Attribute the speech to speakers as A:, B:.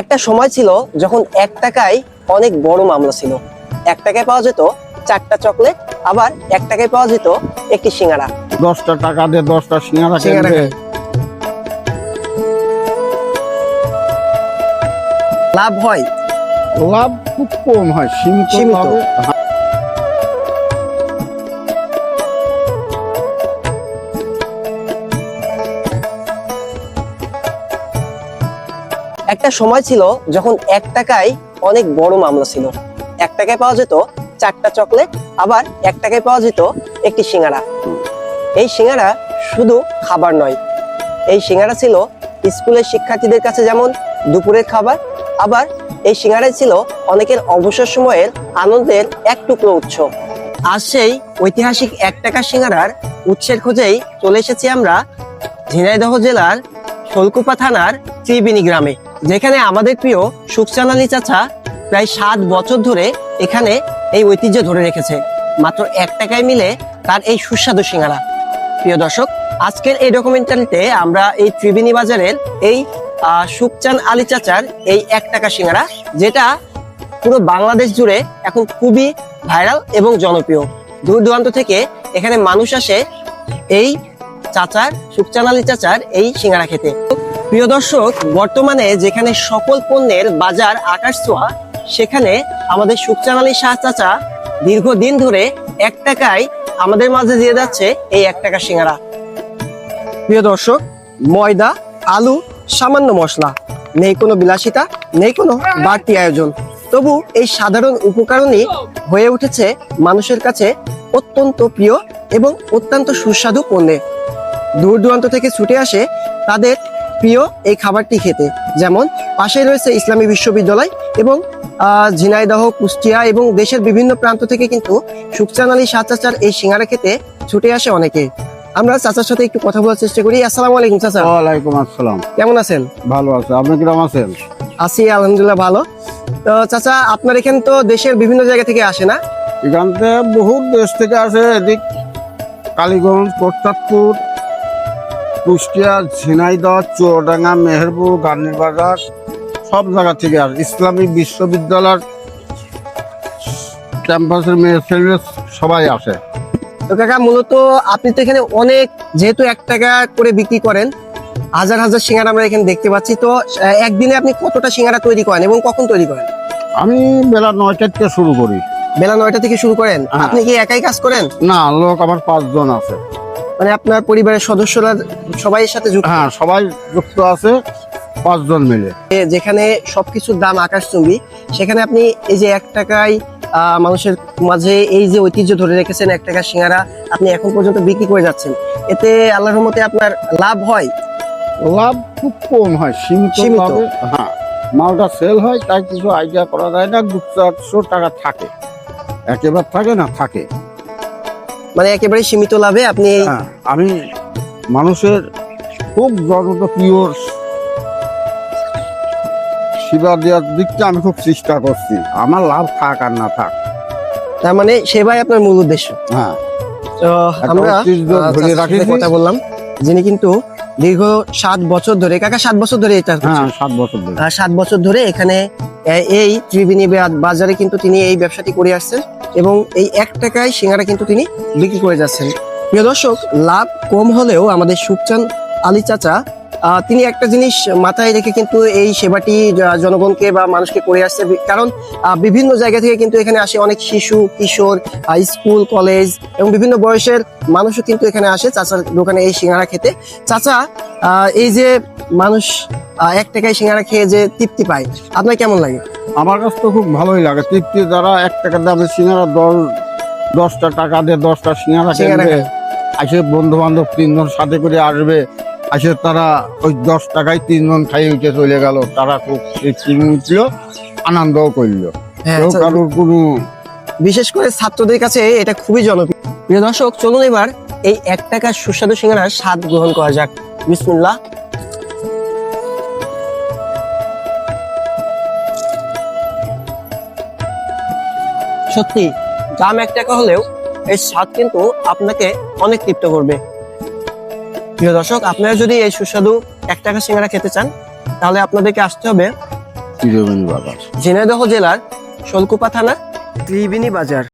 A: একটা সময় ছিল যখন এক টাকায় অনেক বড় মামলা ছিল। এক টাকায় পাওয়া যেত চারটা চকলেট আবার এক টাকায় পাওয়া যেত একটি সিঙ্গারা।
B: দশটা টাকা দিয়ে দশটা সিঙ্গারা কিনবে
A: লাভ হয়?
B: লাভ খুব কম হয় সীমিত
A: একটা সময় ছিল যখন এক টাকায় অনেক বড় মামলা ছিল। এক টাকায় পাওয়া যেত চারটা চকলেট, আবার এক টাকায় পাওয়া যেত একটি সিঙ্গারা। এই সিঙ্গারা শুধু খাবার নয়, এই সিঙ্গারা ছিল স্কুলের শিক্ষার্থীদের কাছে যেমন দুপুরের খাবার, আবার এই সিঙ্গারাই ছিল অনেকের অবসর সময়ের আনন্দের এক টুকরো উৎস। আজ সেই ঐতিহাসিক এক টাকা সিঙ্গারার উৎসের খোঁজেই চলে এসেছি আমরা ঝিনাইদহ জেলার শোলকুপা থানার ত্রিবেণী গ্রামে। যেখানে আমাদের প্রিয় সুখচান আলী চাচা প্রায় সাত বছর ধরে এখানে এই ঐতিহ্য ধরে রেখেছে। মাত্র এক টাকায় মিলে তার এই সুস্বাদু সিঙ্গারা। প্রিয় দর্শক, আজকের এই ডকুমেন্টারিতে আমরা এই ত্রিবেণী বাজারের এই সুখচান আলী চাচার এই এক টাকা সিঙ্গারা, যেটা পুরো বাংলাদেশ জুড়ে এখন খুবই ভাইরাল এবং জনপ্রিয়। দূর দূরান্ত থেকে এখানে মানুষ আসে এই চাচার সুখচান আলী চাচার এই সিঙ্গারা খেতে। প্রিয় দর্শক, বর্তমানে যেখানে সকল পণ্যের বাজার আকাশ ছোঁয়া, সেখানে আমাদের সুখচান শাহ চাচা দীর্ঘদিন ধরে এক টাকায় আমাদের মাঝে দিয়ে যাচ্ছে এই এক টাকা সিঙ্গারা। প্রিয় দর্শক, ময়দা, আলু, সামান্য মশলা, নেই কোনো বিলাসিতা, নেই কোনো বাড়তি আয়োজন। তবু এই সাধারণ উপকরণই হয়ে উঠেছে মানুষের কাছে অত্যন্ত প্রিয় এবং অত্যন্ত সুস্বাদু পণ্যে। দূর দূরান্ত থেকে ছুটে আসে তাদের প্রিয় এই খাবারটি খেতে। যেমন পাশে রয়েছে ইসলামী বিশ্ববিদ্যালয় এবং ঝিনাইদহ কুষ্টিয়া এবং দেশের বিভিন্ন প্রান্ত থেকে কিন্তু সুখচান আলী শাহ চাচার এই সিঙ্গারা খেতে ছুটে আসে অনেকে। আমরা চাচার সাথে একটু কথা বলার চেষ্টা করি। আসসালামু আলাইকুম চাচা।
B: ওয়ালাইকুম আসসালাম।
A: কেমন আছেন?
B: ভালো আছে। আপনি কিরম আছেন?
A: আছি আলহামদুলিল্লাহ ভালো। তো চাচা আপনার এখানে তো দেশের বিভিন্ন জায়গা থেকে আসে না?
B: এখান থেকে বহুত দেশ থেকে আসে। এদিক কালীগঞ্জ প্রতাপপুর কুষ্টিয়া ঝিনাইদহ চুয়াডাঙ্গা মেহেরপুর গান্ধীর বাজার সব জায়গা থেকে আর ইসলামী বিশ্ববিদ্যালয়ের ক্যাম্পাসের মেয়ে ছেলে সবাই আসে।
A: তো কাকা মূলত আপনি তো এখানে অনেক যেহেতু এক টাকা করে বিক্রি করেন হাজার হাজার সিঙ্গারা আমরা এখানে দেখতে পাচ্ছি তো একদিনে আপনি কতটা সিঙ্গারা তৈরি করেন এবং কখন তৈরি করেন?
B: আমি বেলা নয়টা থেকে শুরু করি।
A: বেলা নয়টা থেকে শুরু করেন?
B: হ্যাঁ।
A: আপনি কি একাই কাজ করেন?
B: না লোক আমার পাঁচজন আছে।
A: মানে আপনার পরিবারের সদস্যরা সবাই এর সাথে যুক্ত?
B: হ্যাঁ সবাই যুক্ত আছে পাঁচজন মিলে।
A: যেখানে সবকিছুর দাম আকাশচুম্বী সেখানে আপনি এই যে এক টাকায় মানুষের মাঝে এই যে ঐতিহ্য ধরে রেখেছেন এক টাকার সিঙ্গারা আপনি এখন পর্যন্ত বিক্রি করে যাচ্ছেন। এতে আল্লাহর রহমতে আপনার লাভ হয়?
B: লাভ খুব কম হয় সীমিত হ্যাঁ। মালটা সেল হয় তাই কিছু আইডিয়া করা যায় না দু চারশো টাকা থাকে। একেবারে থাকে না থাকে।
A: মানে একেবারে সীমিত লাভে আপনি
B: হ্যাঁ আমি মানুষের খুব জনপ্রিয় সেবা দেওয়ার দিকটা আমি খুব চেষ্টা করছি। আমার লাভ থাক আর না থাক।
A: তার মানে সেবাই আপনার মূল উদ্দেশ্য।
B: হ্যাঁ।
A: তো আমরা সাথে
B: রাখিছি।
A: কথা বললাম যিনি কিন্তু দীর্ঘ সাত বছর ধরে কাকা সাত বছর ধরে এটা
B: হ্যাঁ সাত বছর ধরে।
A: সাত বছর ধরে এখানে এই ত্রিবেণী বাজারে কিন্তু তিনি এই ব্যবসাটি করে আসছেন এবং এই এক টাকায় সিঙ্গারা কিন্তু তিনি বিক্রি করে যাচ্ছেন। প্রিয় দর্শক লাভ কম হলেও আমাদের সুখচান আলী চাচা তিনি একটা জিনিস মাথায় রেখে কিন্তু এই সেবাটি জনগণকে বা মানুষকে করে আসছে। কারণ বিভিন্ন জায়গা থেকে কিন্তু এখানে আসে অনেক শিশু কিশোর স্কুল কলেজ এবং বিভিন্ন বয়সের মানুষও কিন্তু এখানে আসে চাচার দোকানে এই সিঙ্গারা খেতে। চাচা এই যে মানুষ এক টাকায় সিঙ্গারা খেয়ে যে তৃপ্তি পায় আপনার কেমন লাগে?
B: আমার কাছে তো খুব ভালোই লাগে। তৃপ্তি দ্বারা এক টাকা দামে সিঙ্গারা দশ দশটা টাকা দিয়ে দশটা সিঙ্গারা কিনবে আসে বন্ধু বান্ধব তিনজন সাথে করে আসবে আসে তারা ওই দশ টাকায় তিনজন খাইয়ে উঠে চলে গেল। তারা খুব উঠল আনন্দও করল।
A: হ্যাঁ,
B: কেউ
A: আচ্ছা,
B: কারোর কোনো
A: বিশেষ করে ছাত্রদের কাছে এটা খুবই জনপ্রিয়। প্রিয় দর্শক চলুন এবার এই এক টাকার সুস্বাদু সিঙ্গারার স্বাদ গ্রহণ করা যাক। বিসমুল্লাহ। সত্যি দাম এক টাকা হলেও এই স্বাদ কিন্তু আপনাকে অনেক তৃপ্ত করবে। প্রিয় দর্শক আপনারা যদি এই সুস্বাদু এক টাকা সিঙ্গারা খেতে চান তাহলে আপনাদেরকে আসতে হবে
B: ত্রিবেণী বাজার।
A: ঝিনাইদহ জেলার শোলকুপা থানা ত্রিবেণী বাজার।